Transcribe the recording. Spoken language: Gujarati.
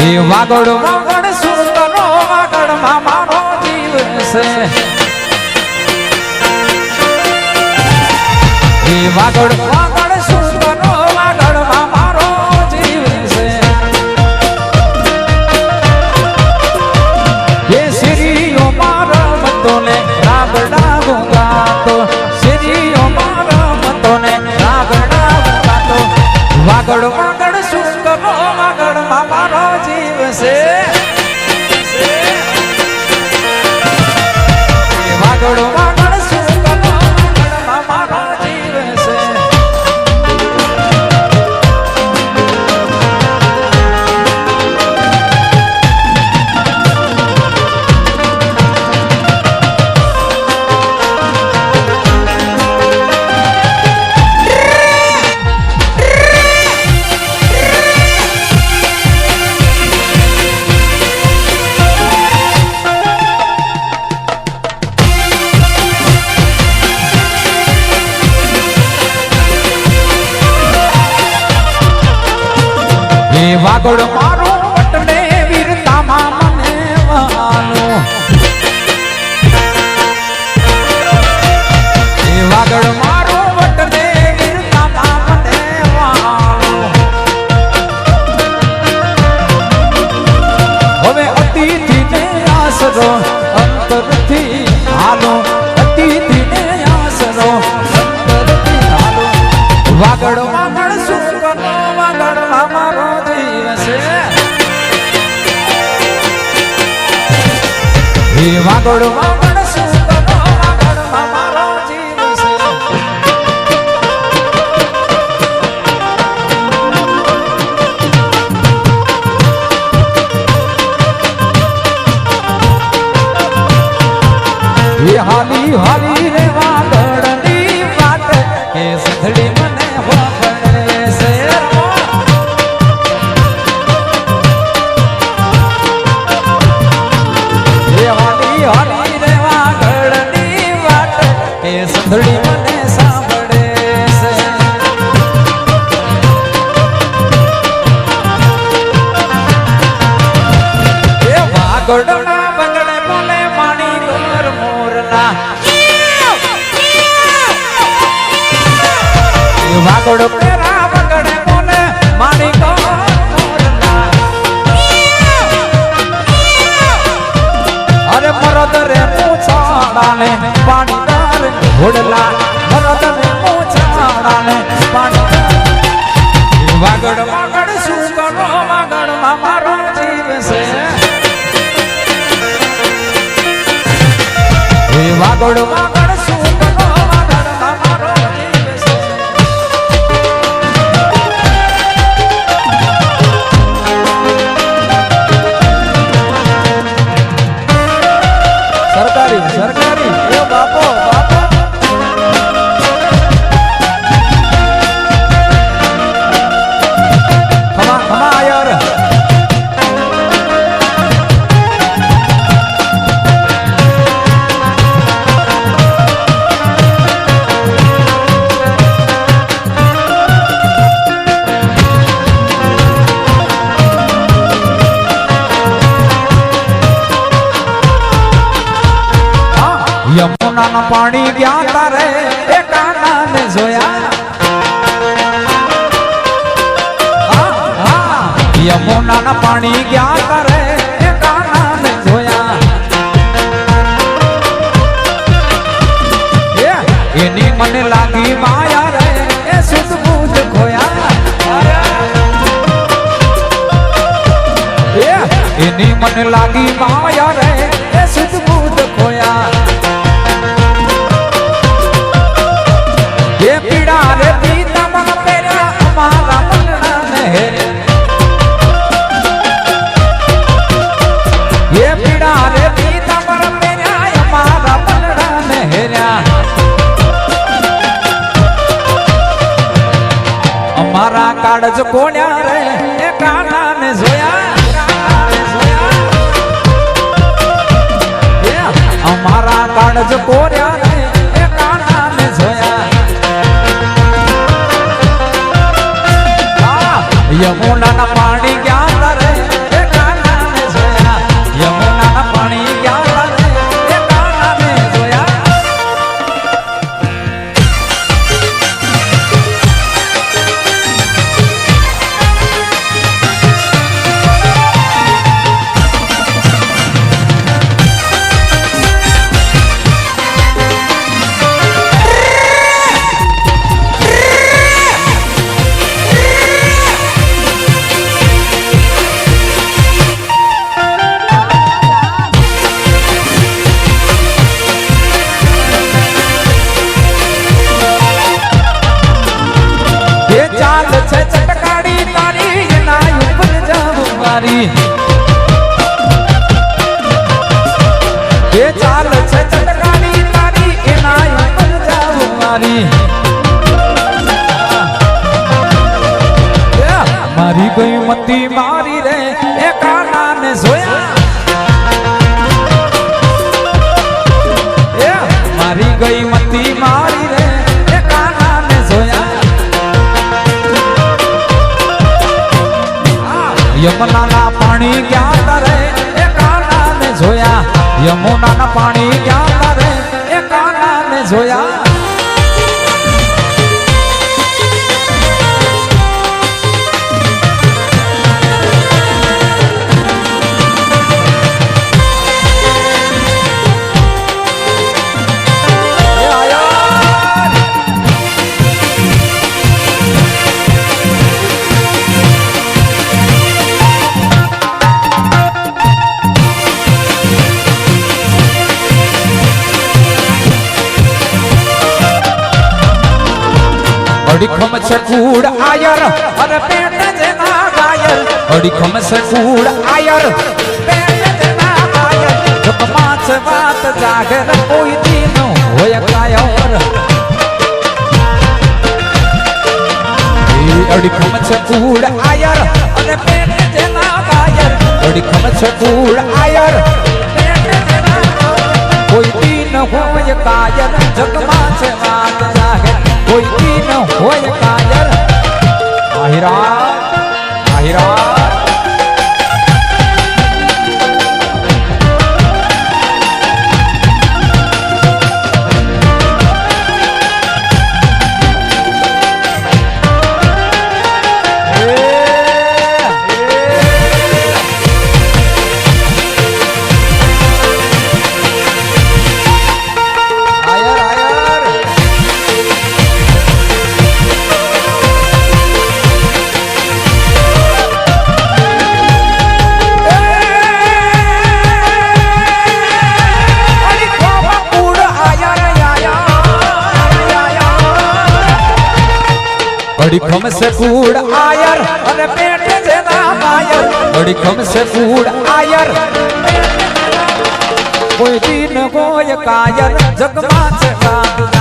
એ વાગડ વાગડ સુંદરનો વાગડ મામાનો જીવ છે વાગડ વાગડ આગળમાં પણ શું કરો આગળમાં હાલી હાલી માગડ માગડ શું કરો માગડ મારો જીવ છે. માગડમાં કાન પાણી ગયા તારે, એ કાના ને જોયા. યમુના ના પાણી ગયા તારે, એ કાના ને જોયા એની મને લાગી માયા રે, એ સુધ બુધ ખોયા. એની મને લાગી કાળજ કોણ્યા રે એ કાના ને જોયા. અમારા કાળજ કોર્યા રે યમુના ચાલ છે ચટકાડી તારી, એના ઉપર જાવું મારી. એ ચાલ છે ચટકાડી તારી, એના ઉપર જાવું મારી. મારી ગઈ મતી માં યમુનાના પાણી ક્યાં તારે એ કાના ને જોયા. યમુનાના પાણી ક્યાં તારે એ કાના ને જોયા. અડીખમ છે કૂડ આયર અને પેટ જેના ગાયર અડીખમ છે કૂડ આયર, પેટ જેના ગાયર જગમાં પાંચ વાત જાગર કોઈ દિન હોય કાયર અડીખમ છે કૂડ આયર અને પેટ જેના ગાયર અડીખમ છે કૂડ આયર, પેટ જેના. કોઈ દિન હોય કાયર અડીખમ સે કૂડ આયર અને પેટ જેના માયર અડીખમ સે કૂડ આયર. કોઈ દિન કોઈ કાયર. જગમાં છે નાયર